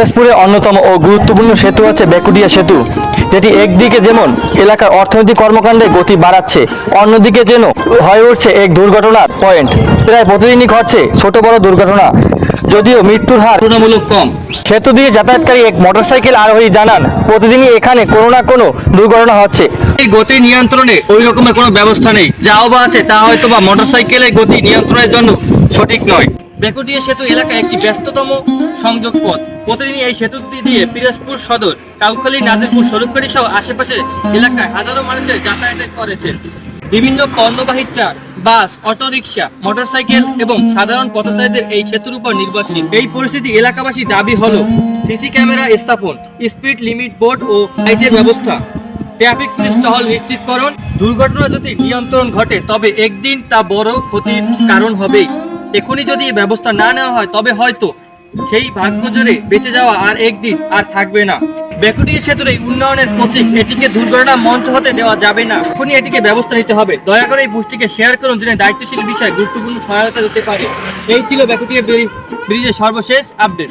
পিরোজপুরের অন্যতম ও গুরুত্বপূর্ণ সেতু হচ্ছে বেকুডিয়া সেতু। যেটি একদিকে যেমন এলাকার অর্থনৈতিক কর্মকাণ্ডে গতি বাড়াচ্ছে অন্যদিকে যেন হয়ে উঠছে এক দুর্ঘটনার পয়েন্ট। প্রায় প্রতিদিনই ঘটছে ছোট বড় দুর্ঘটনা যদিও মৃত্যুর হার তুলনামূলক কম। সেতু দিয়ে যাতায়াতকারী এক মোটরসাইকেল আরোহী জানান প্রতিদিনই এখানে কোনো না কোনো দুর্ঘটনা হচ্ছে। এই গতি নিয়ন্ত্রণে ওই রকমের কোনো ব্যবস্থা নেই। যাও বা আছে তা হয়তো বা মোটরসাইকেলের গতি নিয়ন্ত্রণের জন্য সঠিক নয়। বেকুটিয়া সেতু এলাকা একটি ব্যস্ততম সংযোগ পথ। প্রতিদিন এই সেতুটি দিয়ে পিরোজপুর সদর, কাউখালী, নাজিরপুর স্বরূপকারী সহ আশেপাশে এলাকায় হাজারো মানুষের যাতায়াত করেছেন বিভিন্ন পণ্যবাহী ট্রাক, বাস, অটোরিকশা, মোটরসাইকেল এবং সাধারণ পথচারীদের এই সেতুর উপর নির্ভরশীল। এই পরিস্থিতি এলাকাবাসী দাবি হলো, সিসি ক্যামেরা স্থাপন, স্পিড লিমিট বোর্ড ও লাইটের ব্যবস্থা, ট্রাফিক পুলিশ টহল নিশ্চিতকরণ দুর্ঘটনা যদি নিয়ন্ত্রণ ঘটে, তবে একদিন তা বড় ক্ষতির কারণ হবেই। এখনই যদি ব্যবস্থা না নেওয়া হয়, তবে হয়তো সেই ভাগ্য জোরে বেঁচে যাওয়া আর একদিন আর থাকবে না। বেকুটিয়া সেতুর এই উন্নয়নের প্রতীক এটিকে দুর্ঘটনা মঞ্চ হতে দেওয়া যাবে না। এখনই এটিকে ব্যবস্থা নিতে হবে। দয়া করে এই পুষ্টিকে শেয়ার করুন যেন দায়িত্বশীল বিষয়ে গুরুত্বপূর্ণ সহায়তা দিতে পারে। এই ছিল বেকুটিয়া ব্রিজের সর্বশেষ আপডেট